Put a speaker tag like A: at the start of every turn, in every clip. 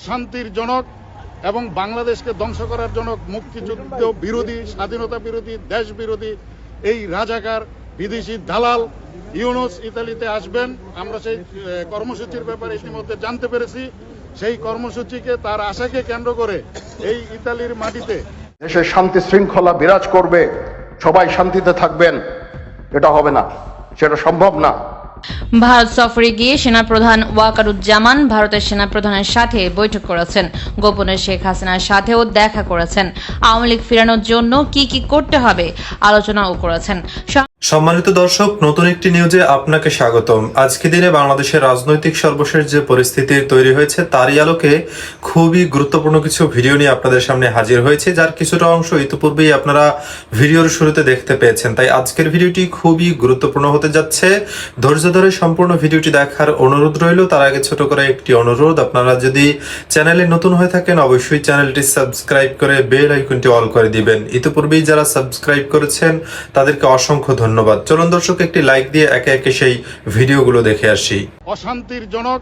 A: অশান্তির জনক এবং বাংলাদেশকে ধ্বংস করার জন্য মুক্তিযুদ্ধ বিরোধী, স্বাধীনতা বিরোধী, দেশ বিরোধী এই রাজাকার বিদেশি দালাল ইউনুস ইতালিতে আসবেন। আমরা সেই কর্মসূচির ব্যাপারে ইতিমধ্যে জানতে পেরেছি। সেই কর্মসূচিকে, তার আশাকে কেন্দ্র করে এই ইতালির মাটিতে
B: দেশের শান্তি শৃঙ্খলা বিরাজ করবে। সবাই শান্তিতে থাকবেন। এটা হবে না। সেটা সম্ভব না।
C: ভারত সফরে গিয়ে সেনাপ্রধান ওয়াকারুজ্জামান ভারতের সেনাপ্রধানের সাথে বৈঠক করেছেন। গোপনে শেখ হাসিনার সাথেও দেখা করেছেন। আওয়ামী লীগ ফেরানোর জন্য কি কি করতে হবে আলোচনাও করেছেন।
D: সম্মানিত দর্শক, নতুন একটি নিউজে আপনাকে স্বাগতম। আজকে দিনে বাংলাদেশের রাজনৈতিক সর্বশেষ যে পরিস্থিতি তৈরি হয়েছে, তারই আলোকে খুবই গুরুত্বপূর্ণ কিছু ভিডিও নিয়ে আপনাদের সামনে হাজির হয়েছে, যার কিছুটা অংশ ইতিপূর্বেই আপনারা ভিডিওর শুরুতে দেখতে পেয়েছেন। তাই আজকের ভিডিওটি খুবই গুরুত্বপূর্ণ হতে যাচ্ছে। ধৈর্য ধরে সম্পূর্ণ ভিডিওটি দেখার অনুরোধ রইল। তার আগে ছোট করে একটি অনুরোধ, আপনারা যদি চ্যানেলে নতুন হয়ে থাকেন, অবশ্যই চ্যানেলটি সাবস্ক্রাইব করে বেল আইকনটি অল করে দিবেন। ইতিপূর্বেই যারা সাবস্ক্রাইব করেছেন, তাদেরকে অসংখ্য ধন্যবাদ। চলুন দর্শক, একটি লাইক দিয়ে একে একে সেই ভিডিওগুলো দেখে আসি।
A: অশান্তির জনক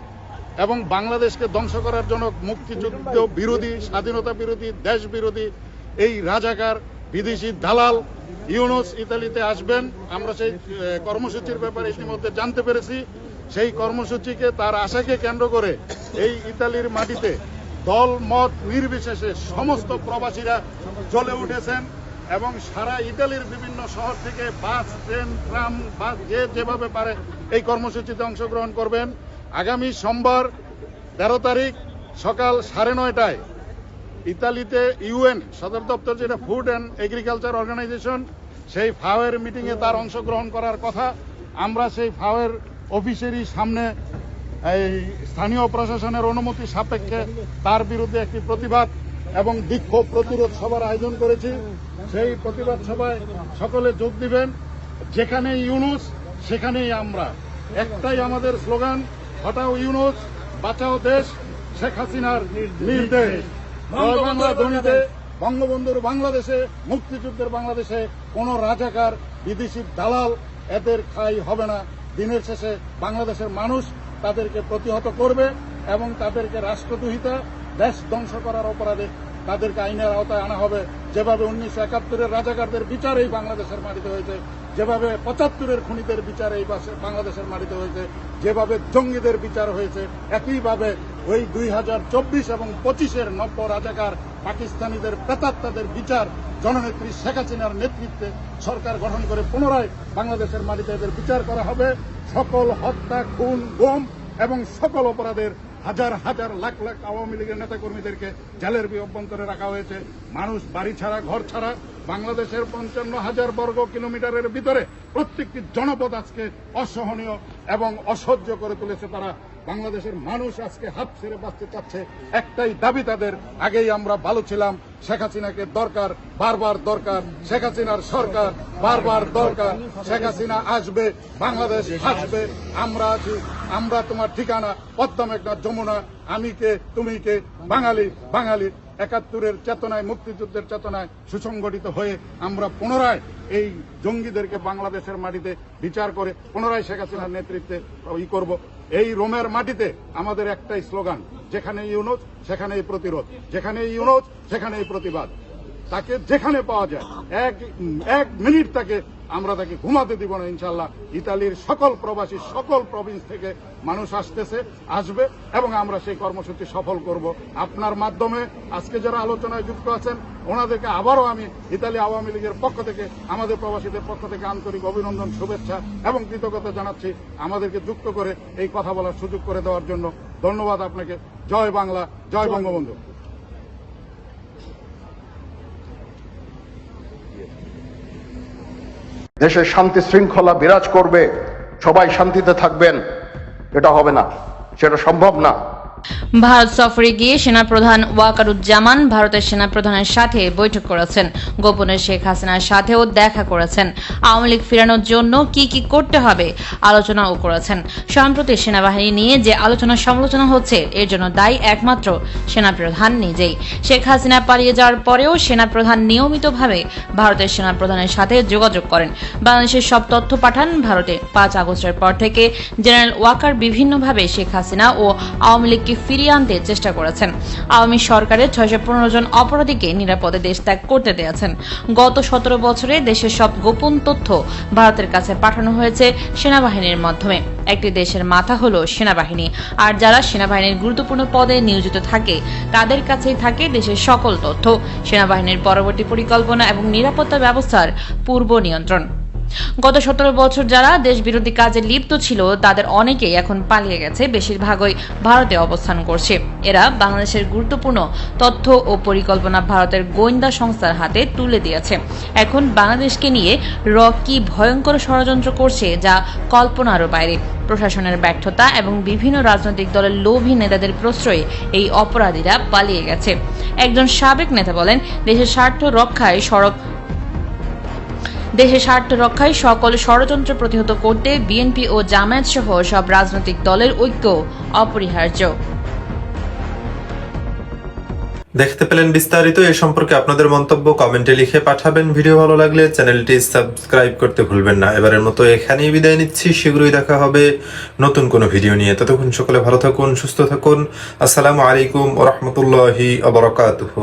A: এবং বাংলাদেশকে ধ্বংস করার জন্য মুক্তিযুদ্ধ বিরোধী, স্বাধীনতা বিরোধী, দেশ বিরোধী, এই রাজাকার বিদেশি দালাল ইউনুস ইতালিতে আসবেন। আমরা সেই কর্মসূচির ব্যাপারে ইতিমধ্যে জানতে পেরেছি। সেই কর্মসূচিকে, তার আশাকে কেন্দ্র করে এই ইতালির মাটিতে দল মত নির্বিশেষে সমস্ত প্রবাসীরা জ্বলে উঠেছেন। এবং সারা ইতালির বিভিন্ন শহর থেকে বাস, ট্রেন, ট্রাম, বাস যে যেভাবে পারে এই কর্মসূচিতে অংশগ্রহণ করবেন। আগামী সোমবার, তেরো তারিখ, সকাল সাড়ে নয়টায় ইতালিতে ইউএন, সদর দপ্তর যেটা ফুড অ্যান্ড এগ্রিকালচার অর্গানাইজেশন, সেই ফাওয়ের মিটিংয়ে তার অংশগ্রহণ করার কথা। আমরা সেই ফাওয়ের অফিসেরই সামনে এই স্থানীয় প্রশাসনের অনুমতি সাপেক্ষে তার বিরুদ্ধে একটি প্রতিবাদ এবং বিক্ষোভ প্রতিরোধ সভার আয়োজন করেছি। সেই প্রতিবাদ সভায় সকলে যোগ দিবেন। যেখানে ইউনুস সেখানেই আমরা। একটাই আমাদের স্লোগান হটাও ইউনুস বাঁচাও দেশ। শেখ হাসিনার নির্দেশ। বাংলা বঙ্গবন্ধুর বাংলাদেশে মুক্তিযুদ্ধের বাংলাদেশে কোন রাজাকার বিদেশি দালাল এদের খাই হবে না। দিনের শেষে বাংলাদেশের মানুষ তাদেরকে প্রতিহত করবে এবং তাদেরকে রাষ্ট্রদ্রোহিতা দেশ ধ্বংস করার অপরাধে তাদেরকে আইনের আওতায় আনা হবে। যেভাবে উনিশশো একাত্তরের রাজাকারদের বিচার এই বাংলাদেশের মাটিতে হয়েছে, যেভাবে পঁচাত্তরের খুনিদের বিচার এই বাংলাদেশের মাটিতে হয়েছে, যেভাবে জঙ্গিদের বিচার হয়েছে, একইভাবে ওই দুই হাজার চব্বিশ এবং পঁচিশের নব্য রাজাকার পাকিস্তানিদের প্রেতাত্মাদের বিচার জননেত্রী শেখ হাসিনার নেতৃত্বে সরকার গঠন করে পুনরায় বাংলাদেশের মাটিতে এদের বিচার করা হবে। সকল হত্যা, খুন, গুম এবং সকল অপরাধের হাজার হাজার লাখ লাখ আওয়ামী লীগের নেতাকর্মীদেরকে জেলের বি অভ্যন্তরে রাখা হয়েছে। মানুষ বাড়ি ছাড়া, ঘর ছাড়া, বাংলাদেশের পঞ্চান্ন হাজার বর্গ কিলোমিটারের ভিতরে প্রত্যেকটি জনপদ আজকে অসহনীয় এবং অসহ্য করে তুলেছে তারা। বাংলাদেশের মানুষ আজকে হাত ছেড়ে বাঁচতে চাচ্ছে, একটাই দাবি তাদের। আগেই আমরা ভালো ছিলাম, শেখ হাসিনাকে দরকার, বারবার দরকার। শেখ হাসিনার সরকার, বারবার দরকার। শেখ হাসিনা আসবে, বাংলাদেশ আসবে। আমরা আছি, আমরা তোমার ঠিকানা পদ্মা মেঘনা যমুনা। আমি কে, তুমি কে? বাঙালি বাঙালি। একাত্তরের চেতনায়, মুক্তিযুদ্ধের চেতনায় সুসংগঠিত হয়ে আমরা পুনরায় এই জঙ্গিদেরকে বাংলাদেশের মাটিতে বিচার করে, পুনরায় শেখ হাসিনার নেতৃত্বে ই করব। এই রোমের মাটিতে আমাদের একটাই স্লোগান যেখানে ইউনোজ সেখানেই প্রতিরোধ যেখানে ইউনোজ সেখানেই প্রতিবাদ। তাকে যেখানে পাওয়া যায়, এক এক মিনিট তাকে আমরা তাকে ঘুমাতে দিব না ইনশাল্লাহ ইতালির সকল প্রবাসী সকল প্রভিন্স থেকে মানুষ আসতেছে আসবে এবং আমরা সেই কর্মসূচি সফল করব। আপনার মাধ্যমে আজকে যারা আলোচনায় যুক্ত আছেন ওনাদেরকে আবারও আমি ইতালি আওয়ামী লীগের পক্ষ থেকে আমাদের প্রবাসীদের পক্ষ থেকে আন্তরিক অভিনন্দন শুভেচ্ছা এবং কৃতজ্ঞতা জানাচ্ছি আমাদেরকে যুক্ত করে এই কথা বলার সুযোগ করে দেওয়ার জন্য। ধন্যবাদ আপনাকে। জয় বাংলা জয়। বঙ্গবন্ধু।
B: দেশে শান্তি শৃঙ্খলা বিরাজ করবে সবাই শান্তিতে থাকবেন এটা হবে না সেটা সম্ভব না।
C: ভারত সফরে গিয়ে সেনাপ্রধান ওয়াকারুজ্জামান ভারতের সেনাপ্রধানের সাথে বৈঠক করেছেন। গোপনে শেখ হাসিনার সাথেও দেখা করেছেন। আওয়ামী লীগ ফেরানোর জন্য কি কি করতে হবে আলোচনাও করেছেন। সম্প্রতি সেনাবাহিনী নিয়ে যে আলোচনা সমালোচনা হচ্ছে, এর জন্য দায়ী একমাত্র সেনাপ্রধান নিজেই। শেখ হাসিনা পালিয়ে যাওয়ার পরেও সেনাপ্রধান নিয়মিতভাবে ভারতের সেনাপ্রধানের সাথে যোগাযোগ করেন। বাংলাদেশের সব তথ্য পাঠান ভারতে পাঁচ আগস্টের পর থেকে। জেনারেল ওয়াকার বিভিন্নভাবে শেখ হাসিনা ও আওয়ামী লীগকে দেশকে ফিরিয়ে আনতে চেষ্টা করেছেন। আওয়ামী সরকারের ছয়শো পনেরো জন অপরাধীকে নিরাপদে দেশ ত্যাগ করতে দিয়েছেন। গত সতেরো বছরে দেশের সব গোপন তথ্য ভারতের কাছে পাঠানো হয়েছে সেনাবাহিনীর মাধ্যমে। একটি দেশের মাথা হলো সেনাবাহিনী। আর যারা সেনাবাহিনীর গুরুত্বপূর্ণ পদে নিয়োজিত থাকে, তাদের কাছেই থাকে দেশের সকল তথ্য। সেনাবাহিনীর পরবর্তী পরিকল্পনা এবং নিরাপত্তা ব্যবস্থার পূর্ব নিয়ন্ত্রণ। গত সতেরো বছর যারা দেশ বিরোধী কাজে লিপ্ত ছিল, তাদের অনেকেই এখন পালিয়ে গেছে, বেশিরভাগই ভারতে অবস্থান করছে। এরা বাংলাদেশের গুরুত্বপূর্ণ তথ্য ও পরিকল্পনা ভারতের গোয়েন্দা সংস্থার হাতে তুলে দিয়েছে। এখন বাংলাদেশকে নিয়ে র কি ভয়ঙ্কর ষড়যন্ত্র করছে, যা কল্পনারও বাইরে। প্রশাসনের ব্যর্থতা এবং বিভিন্ন রাজনৈতিক দলের লোভী নেতাদের প্রশ্রয়ে এই অপরাধীরা পালিয়ে গেছে। একজন সাবেক নেতা বলেন, দেশের স্বার্থ রক্ষায় সড়ক দেশের স্বার্থ রক্ষায় সকল ষড়যন্ত্র প্রতিহত করতে বিএনপি ও জামায়াত সহ সব রাজনৈতিক দলের ঐক্য অপরিহার্য।
D: দেখতে পেলেন বিস্তারিত এ সম্পর্কে আপনাদের মন্তব্য কমেন্টে লিখে পাঠাবেন। ভিডিও ভালো লাগলে চ্যানেলটি সাবস্ক্রাইব করতে ভুলবেন না। এবারের মতো এখানেই বিদায় নিচ্ছি। শীঘ্রই দেখা হবে নতুন কোনো ভিডিও নিয়ে। ততক্ষণ সকলে ভালো থাকুন, সুস্থ থাকুন। আসসালামু আলাইকুম ওরহমতুল্লাহি আবরকাতুহ